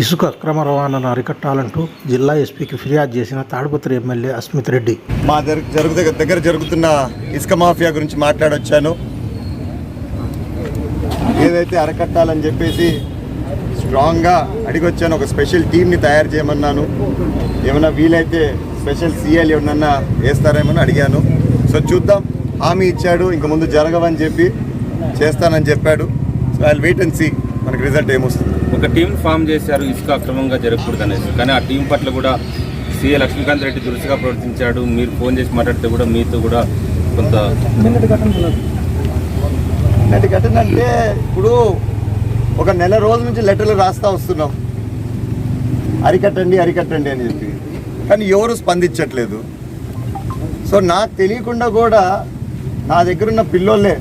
ఇసుక అక్రమ రవాణాను అరికట్టాలంటూ జిల్లా ఎస్పీకి ఫిర్యాదు చేసిన తాడిపత్రి ఎమ్మెల్యే అస్మిత్ రెడ్డి. మా దగ్గర జరుగు దగ్గర జరుగుతున్న ఇసుక మాఫియా గురించి మాట్లాడొచ్చాను. ఏదైతే అరకట్టాలని చెప్పేసి స్ట్రాంగ్గా అడిగొచ్చాను ఒక స్పెషల్ టీమ్ని తయారు చేయమన్నాను. ఏమైనా వీలైతే స్పెషల్ సీఎల్ ఏమన్నా వేస్తారేమని అని అడిగాను. సో చూద్దాం హామీ ఇచ్చాడు ఇంక ముందు జరగవని చెప్పి చేస్తానని చెప్పాడు. So I wait and see మనకి రిజల్ట్ ఏమొస్తుంది? ఒక టీం ఫామ్ చేశారు ఇసుక అక్రమంగా జరగకూడదు అనేసి. కానీ ఆ టీం పట్ల కూడా సీఏ లక్ష్మీకాంత్ రెడ్డి దురుసుగా ప్రవర్తించాడు. మీరు ఫోన్ చేసి మాట్లాడితే కూడా మీతో కూడా కొంత నిన్నటి ఘటన అంటే ఇప్పుడు ఒక నెల రోజుల నుంచి లెటర్లు రాస్తా వస్తున్నాం. అరికట్టండి అరికట్టండి అని చెప్పి. కానీ ఎవరు స్పందించట్లేదు. సో నాకు తెలియకుండా కూడా నా దగ్గర ఉన్న పిల్లోళ్ళే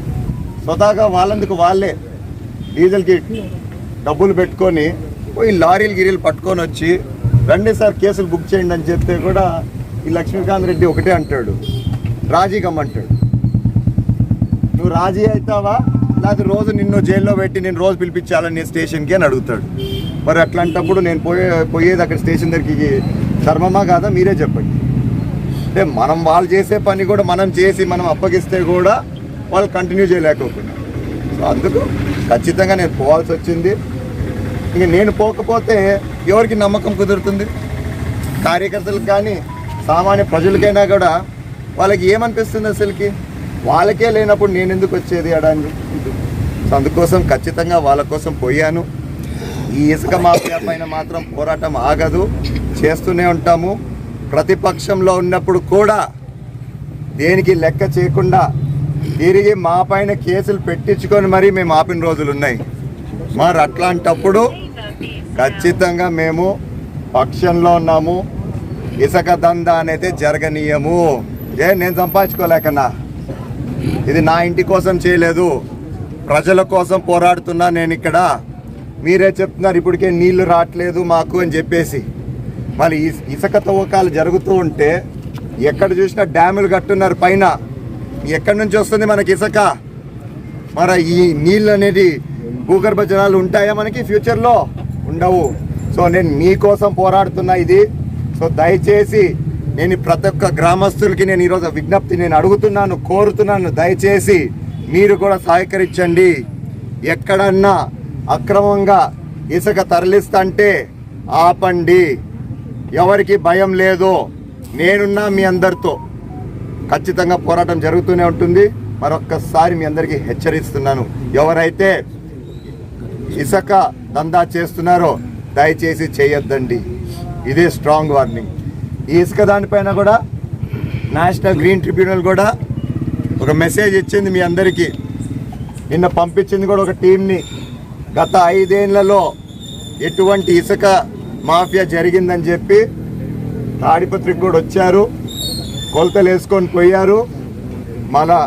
స్వతహాగా వాళ్ళందుకు వాళ్ళే డీజిల్కి డబ్బులు పెట్టుకొని పోయి లారీలు గిరీలు పట్టుకొని వచ్చి రండి సార్ కేసులు బుక్ చేయండి అని చెప్తే కూడా ఈ లక్ష్మీకాంత్ రెడ్డి ఒకటే అంటాడు. రాజీ కమ్మంటాడు నువ్వు రాజీ అవుతావా? లేకపోతే రోజు నిన్ను జైల్లో పెట్టి నేను రోజు పిలిపించాలని నేను స్టేషన్కి అని అడుగుతాడు. మరి అట్లాంటప్పుడు నేను పోయే పోయేది అక్కడ స్టేషన్ దగ్గరికి ధర్మమా కాదా? మీరే చెప్పండి. అంటే మనం వాళ్ళు చేసే పని కూడా మనం చేసి మనం అప్పగిస్తే కూడా వాళ్ళు కంటిన్యూ చేయలేకపోతున్నారు. అందుకు ఖచ్చితంగా నేను పోవాల్సి వచ్చింది. ఇంక నేను పోకపోతే ఎవరికి నమ్మకం కుదురుతుంది? కార్యకర్తలకు కానీ సామాన్య ప్రజలకైనా కూడా వాళ్ళకి ఏమనిపిస్తుంది అసలుకి? వాళ్ళకే లేనప్పుడు నేను ఎందుకు వచ్చేది అడానికి సో అందుకోసం ఖచ్చితంగా వాళ్ళ కోసం పోయాను. ఈ ఇసుక మాఫియా పైన మాత్రం పోరాటం ఆగదు. చేస్తూనే ఉంటాము. ప్రతిపక్షంలో ఉన్నప్పుడు కూడా దేనికి లెక్క చేయకుండా తిరిగి మా పైన కేసులు పెట్టించుకొని మరీ మేము ఆపిన రోజులు ఉన్నాయి. మరి అట్లాంటప్పుడు ఖచ్చితంగా మేము పక్షంలో ఉన్నాము. ఇసుక దందా అనేది జరగనీయము. ఏ నేను సంపాదించుకోలేకన్నా ఇది నా ఇంటి కోసం చేయలేదు. ప్రజల కోసం పోరాడుతున్నా నేను ఇక్కడ. మీరే చెప్తున్నారు ఇప్పటికే నీళ్ళు రావట్లేదు మాకు అని చెప్పేసి. మరి ఇసుక తవ్వకాలు జరుగుతూ ఉంటే ఎక్కడ చూసినా డ్యాములు కట్టున్నారు పైన. ఎక్కడి నుంచి వస్తుంది మనకి ఇసుక? మరి ఈ నీళ్ళు అనేది భూగర్భ జలాలు ఉంటాయా మనకి? ఫ్యూచర్లో ఉండవు. సో నేను మీకోసం పోరాడుతున్నా ఇది. సో దయచేసి నేను ప్రతి ఒక్క గ్రామస్తులకి నేను ఈరోజు విజ్ఞప్తి నేను అడుగుతున్నాను కోరుతున్నాను. దయచేసి మీరు కూడా సహకరించండి. ఎక్కడన్నా అక్రమంగా ఇసుక తరలిస్తంటే ఆపండి. ఎవరికి భయం లేదు నేనున్నా మీ అందరితో. ఖచ్చితంగా పోరాటం జరుగుతూనే ఉంటుంది. మరొక్కసారి మీ అందరికీ హెచ్చరిస్తున్నాను. ఎవరైతే ఇసుక దందా చేస్తున్నారో దయచేసి చేయొద్దండి. ఇదే స్ట్రాంగ్ వార్నింగ్. ఈ ఇసుక దానిపైన కూడా నేషనల్ గ్రీన్ ట్రిబ్యునల్ కూడా ఒక మెసేజ్ ఇచ్చింది మీ అందరికీ. నిన్న పంపించింది కూడా ఒక టీంని గత ఐదేళ్ళలో ఎటువంటి ఇసుక మాఫియా జరిగిందని చెప్పి తాడిపత్రికి కూడా వచ్చారు. కొలతలు వేసుకొని పోయారు. మళ్ళా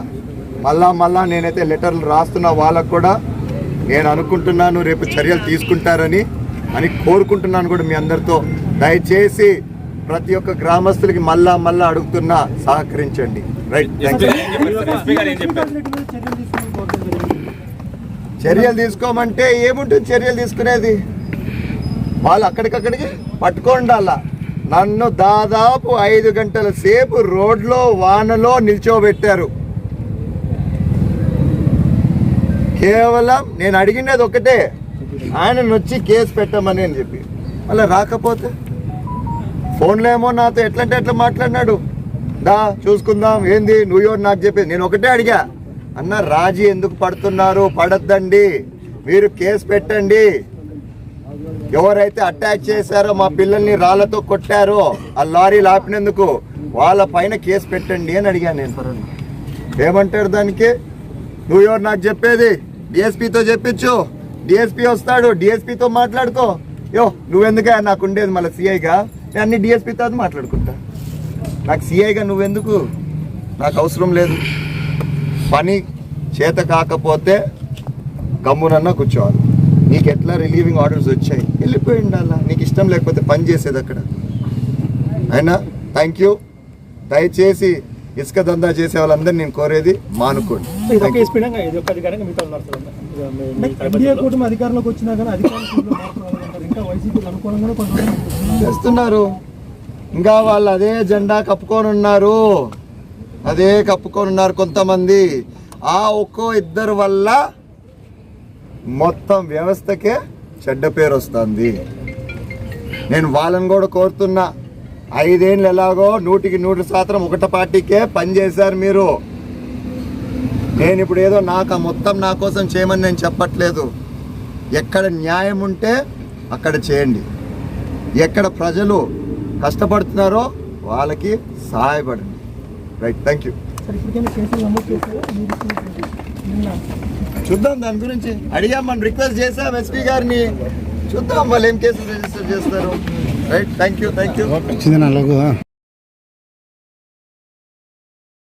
మళ్ళా మళ్ళా నేనైతే లెటర్లు రాస్తున్న వాళ్ళకు కూడా నేను అనుకుంటున్నాను రేపు చర్యలు తీసుకుంటారని అని కోరుకుంటున్నాను కూడా మీ అందరితో. దయచేసి ప్రతి ఒక్క గ్రామస్తులకి మళ్ళా మళ్ళా అడుగుతున్నా సహకరించండి. రైట్ చర్యలు తీసుకోమంటే ఏముంటుంది చర్యలు తీసుకునేది? వాళ్ళు అక్కడికక్కడికి పట్టుకోండి అలా. నన్ను దాదాపు ఐదు గంటల సేపు రోడ్లో వానలో నిల్చోబెట్టారు. కేవలం నేను అడిగినది ఒకటే ఆయనను వచ్చి కేసు పెట్టమని అని చెప్పి. మళ్ళీ రాకపోతే? ఫోన్లో ఏమో నాతో ఎట్లంటే ఎట్లా మాట్లాడినాడు. దా చూసుకుందాం ఏంది నువ్వు ఎవరు నాకు చెప్పి నేను ఒకటే అడిగా. అన్న రాజీ ఎందుకు పడుతున్నారు? పడద్దండి. మీరు కేసు పెట్టండి. ఎవరైతే అటాక్ చేశారో మా పిల్లల్ని రాళ్ళతో కొట్టారో ఆ లారీలు ఆపినందుకు వాళ్ళ పైన కేసు పెట్టండి అని అడిగాను నేను. ఏమంటారు దానికి? నువ్వు ఎవరు నాకు చెప్పేది? డిఎస్పీతో చెప్పించు. డిఎస్పీ వస్తాడు. డిఎస్పీతో మాట్లాడుకో. యో నువ్వెందుకే నాకు ఉండేది మళ్ళీ సిఐగా నేను అన్ని డిఎస్పీతో మాట్లాడుకుంటా. నాకు సిఐగా నువ్వెందుకు? నాకు అవసరం లేదు. పని చేత కాకపోతే గమ్మునన్నా కూర్చోవాలి. నీకు ఎట్లా రిలీవింగ్ ఆర్డర్స్ వచ్చాయి? వెళ్ళిపోయి ఉండాలా? నీకు ఇష్టం లేకపోతే పని చేసేది అక్కడ. అయినా? థ్యాంక్ యూ దయచేసి ఇసుక దందా చేసే వాళ్ళందరినీ నేను కోరేది మానుకోండి. చేస్తున్నారు. ఇంకా వాళ్ళు అదే జెండా కప్పుకొని ఉన్నారు. అదే కప్పుకొని ఉన్నారు కొంతమంది. ఆ ఒక్కో ఇద్దరు వల్ల మొత్తం వ్యవస్థకే చెడ్డ పేరు వస్తుంది. నేను వాళ్ళని కూడా కోరుతున్నా. ఐదేళ్ళు ఎలాగో నూటికి నూటి శాతం ఒకట పార్టీకే పనిచేశారు మీరు. నేను ఇప్పుడు ఏదో నాకు ఆ మొత్తం నా కోసం చేయమని నేను చెప్పట్లేదు. ఎక్కడ న్యాయం ఉంటే అక్కడ చేయండి. ఎక్కడ ప్రజలు కష్టపడుతున్నారో వాళ్ళకి సహాయపడండి. రైట్ థ్యాంక్ యూ చూద్దాం దాని గురించి. అడిగాం మనం రిక్వెస్ట్ చేసాం ఎస్పీ గారిని. చూద్దాం వాళ్ళు ఏం కేసులు రిజిస్టర్ చేస్తారు. Right thank you thank you నా